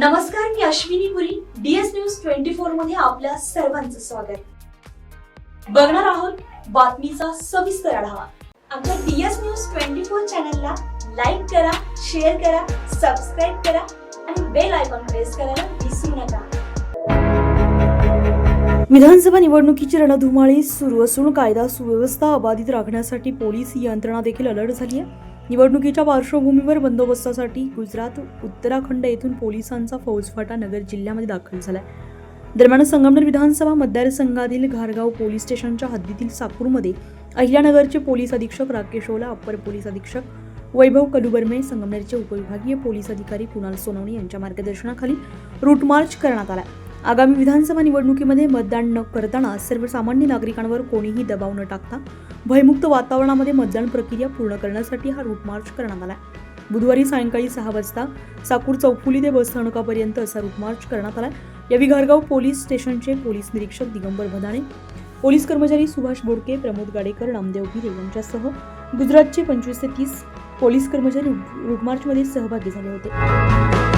नमस्कार मी Ashwini Puri DS news twenty फोरमध्ये आपल्या सर्वांचं स्वागत. बघणार आहोत बातमीचा सविस्तर आढावा. आमच्या डीएस न्यूज ट्वेंटी फोर चॅनलला लाईक करा शेअर करा सबस्क्राईब करा आणि बेल आयकॉन प्रेस करायला विसरू नका. विधानसभा निवडणुकीची रणधुमाळी सुरू असून कायदा सुव्यवस्था अबाधित राखण्यासाठी पोलीस यंत्रणा देखील अलर्ट झाली आहे. निवडणुकीच्या पार्श्वभूमीवर बंदोबस्तासाठी गुजरात उत्तराखंड येथून पोलिसांचा फौजफाटा नगर जिल्ह्यामध्ये दाखल झालाय. दरम्यान संगमनेर विधानसभा मतदारसंघातील घारगाव पोलीस स्टेशनच्या हद्दीतील साकूरमध्ये अहिल्यानगरचे पोलीस अधीक्षक राकेश ओला अप्पर पोलीस अधीक्षक वैभव कलुबर्मे संगमनेरचे उपविभागीय पोलीस अधिकारी कुणाल सोनवणे यांच्या मार्गदर्शनाखाली रूट मार्च करण्यात आला आगामी विधानसभा निवडणुकीमध्ये मतदान न करताना सर्वसामान्य नागरिकांवर कोणीही दबाव न टाकता भयमुक्त वातावरणामध्ये मतदान प्रक्रिया पूर्ण करण्यासाठी हा रूट मार्च करण्यात आला बुधवारी सायंकाळी सहा वाजता साकूर चौफुली ते बसस्थानकापर्यंत असा रूट मार्च करण्यात आला या विघारगाव पोलीस स्टेशनचे पोलीस निरीक्षक दिगंबर भदाणे पोलीस कर्मचारी सुभाष बोडके प्रमोद गाडेकर नामदेव भिरे यांच्यासह गुजरातचे पंचवीस ते तीस पोलीस कर्मचारी रूट मार्चमध्ये सहभागी झाले होते.